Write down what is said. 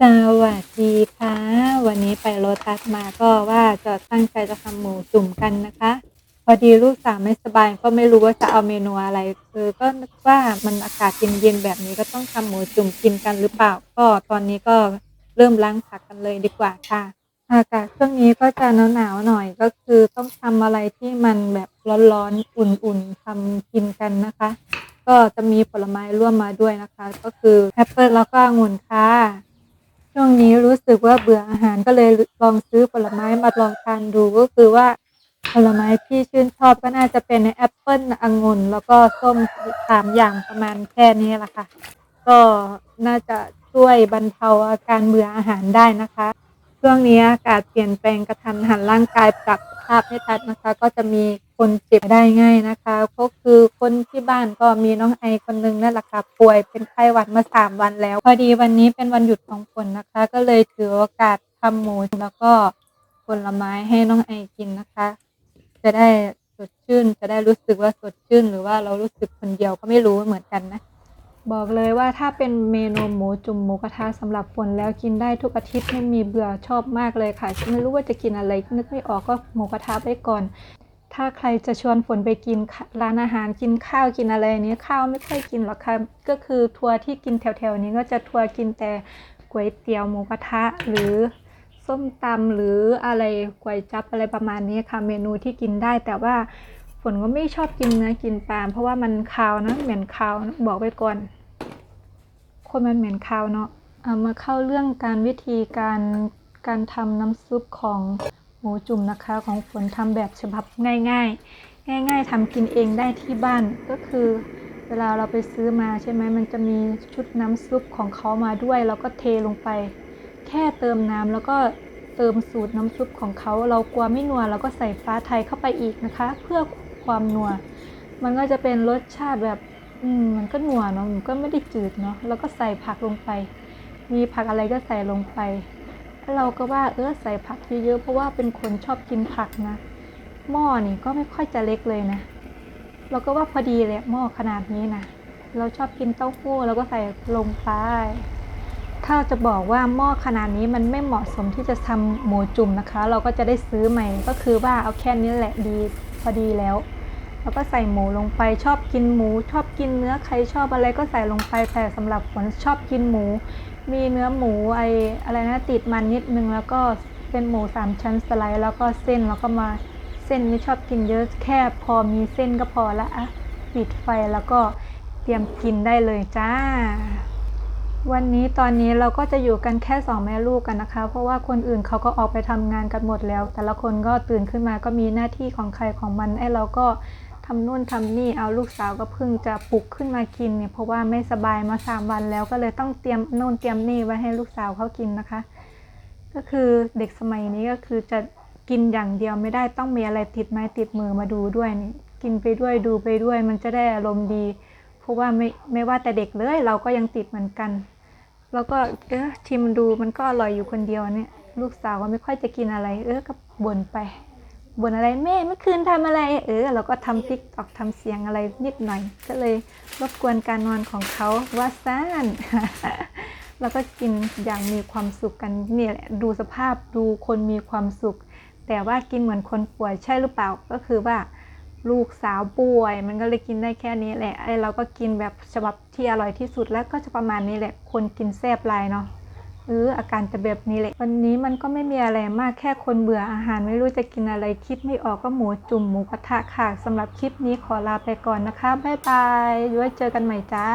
สวัสดีค่ะ วันนี้ไปโลตัสมาก็ว่าจะตั้งใจจะทำหมูจุ่มกันนะคะ พอดีลูกสาวไม่สบายก็ไม่รู้ว่าจะเอาเมนูอะไรคือก็นึกว่ามันอากาศเย็นๆแบบนี้ก็ต้องทำหมูจุ่มกินกันหรือเปล่า ก็ตอนนี้ก็เริ่มล้างผักกันเลยดีกว่าค่ะ อากาศช่วงนี้ก็จะหนาวๆหน่อยก็คือต้องทำอะไรที่มันแบบร้อนๆอุ่นๆทำกินกันนะคะ ก็จะมีผลไม้ร่วมมาด้วยนะคะ ก็คือแอปเปิลแล้วก็องุ่นค่ะ ช่วงนี้รู้สึกว่าเบื่ออาหารก็เลยลองซื้อผลไม้มาลองทานดูก็คือว่าผลไม้ที่ชื่นชอบก็น่าจะเป็นแอปเปิลองุ่นแล้วก็ส้มสามอย่างประมาณแค่นี้แหละค่ะ ก็น่าจะช่วยบรรเทาอาการเบื่ออาหารได้นะคะ ช่วงนี้อากาศเปลี่ยนแปลงกระทันหันร่างกายปรับ ภาพไม่ทันนะคะ ก็จะมีคนเจ็บได้ง่ายนะคะ ก็คือคนที่บ้านก็มีน้องไอคนนึงนั่นแหละค่ะป่วยเป็นไข้หวัดมาสามวันแล้ว พอดีวันนี้เป็นวันหยุดของฝนนะคะ ก็เลยถือโอกาสทำหมูแล้วก็ผลไม้ให้น้องไอกินนะคะ จะได้สดชื่น จะได้รู้สึกว่าสดชื่น หรือว่าเรารู้สึกคนเดียวก็ไม่รู้เหมือนกันนะ บอกเลยว่าถ้าเป็นเมนูหมูจุ่มหมูกระทะสำหรับฝนแล้วกินได้ทุกอาทิตย์ไม่มีเบื่อชอบมากเลยค่ะ ไม่รู้ว่าจะกินอะไรนึกไม่ออกก็หมูกระทะไปก่อน ถ้าใครจะชวนฝนไปกินร้านอาหารกินข้าวกินอะไรนี้ข้าวไม่ค่อยกินหรอกค่ะก็คือทัวร์ที่กินแถวๆนี้ก็จะทัวร์กินแต่ก๋วยเตี๋ยวหมูกระทะหรือส้มตำหรืออะไรก๋วยจับอะไรประมาณนี้ค่ะ เมนูที่กินได้แต่ว่าฝนก็ไม่ชอบกินเนื้อกินปลาเพราะว่ามันคาวนะเหม็นคาวนะบอกไว้ก่อน คนมันเหม็นคาวเนาะเอามาเข้าเรื่องการวิธีการการทำน้ำซุปของหมูจุ่มนะคะของฝนทำแบบฉบับง่าย ๆ ง่าย ๆทำกินเองได้ที่บ้านก็คือเวลาเราไปซื้อมาใช่ไหมมันจะมีชุดน้ำซุปของเขามาด้วยเราก็เทลงไป แค่เติมน้ำแล้วก็เติมสูตรน้ำซุปของเขาเรากลัวไม่นัวเราก็ใส่ฟ้าไทยเข้าไปอีกนะคะ เพื่อความนัว มันก็จะเป็นรสชาติแบบ อืมมันก็นัวเนาะมันก็ไม่ได้จืดเนาะแล้วก็ใส่ผักลงไป มีผักอะไรก็ใส่ลงไปแล้วเราก็ว่าเออใส่ผักเยอะๆเพราะว่าเป็นคนชอบกินผักนะหม้อนี่ก็ไม่ค่อยจะเล็กเลยนะ เราก็ว่าพอดีเลยหม้อขนาดนี้นะเราชอบกินเต้าหู้เราก็ใส่ลงไปถ้าจะบอกว่าหม้อขนาดนี้มันไม่เหมาะสมที่จะทำหมูจุ่มนะคะ เราก็จะได้ซื้อใหม่ก็คือว่าเอาแค่นี้แหละดีพอดีแล้ว แล้วก็ใส่หมูลงไปชอบกินหมู ชอบกินเนื้อใครชอบอะไรก็ใส่ลงไปแต่สำหรับฝนชอบกินหมู มีเนื้อหมูไออะไรนะติดมันนิดนึงแล้วก็เป็นหมูสามชั้นสไลด์แล้วก็เส้นแล้วก็มาเส้นไม่ชอบกินเยอะแค่พอมีเส้นก็พอละอะปิดไฟแล้วก็เตรียมกินได้เลยจ้า วันนี้ตอนนี้เราก็จะอยู่กันแค่สองแม่ลูกกันนะคะ เพราะว่าคนอื่นเขาก็ออกไปทำงานกันหมดแล้ว แต่ละคนก็ตื่นขึ้นมาก็มีหน้าที่ของใครของมันไอ้เราก็ ทำนู่นทำนี่เอาลูกสาวก็เพิ่งจะปลุกขึ้นมากินเนี่ยเพราะว่าไม่สบายมาสามวันแล้วก็เลยต้องเตรียมนู่นเตรียมนี่ไว้ให้ลูกสาวเขากินนะคะ ก็คือเด็กสมัยนี้ก็คือจะกินอย่างเดียวไม่ได้ต้องมีอะไรติดไม้ติดมือมาดูด้วยนี่กินไปด้วยดูไปด้วยมันจะได้อารมณ์ดี เพราะว่าไม่ไม่ว่าแต่เด็กเลยเราก็ยังติดเหมือนกัน แล้วก็เออชิมดูมันก็อร่อยอยู่คนเดียวเนี่ย ลูกสาวก็ไม่ค่อยจะกินอะไร เออก็บ่นไป บ่นอะไรแม่เมื่อคืนทำอะไร เออเราก็ทำติ๊กตอกทำเสียงอะไรนิดหน่อย ก็เลยรบกวนการนอนของเขาว่าซ่านแล้วก็กินอย่างมีความสุขกันเนี่ยแหละดูสภาพดูคนมีความสุข แต่ว่ากินเหมือนคนป่วยใช่หรือเปล่าก็คือว่าลูกสาวป่วย มันก็เลยกินได้แค่นี้แหละไอ้เราก็กินแบบฉบับที่อร่อยที่สุดแล้วก็จะประมาณนี้แหละคนกินแซ่บหลายเนาะ เอออาการจะแบบนี้แหละ วันนี้มันก็ไม่มีอะไรมากแค่คนเบื่ออาหารไม่รู้จะกินอะไรคิดไม่ออกก็หมูจุ่มหมูกระทะค่ะสำหรับคลิปนี้ขอลาไปก่อนนะคะบ๊ายบายไว้เจอกันใหม่จ้า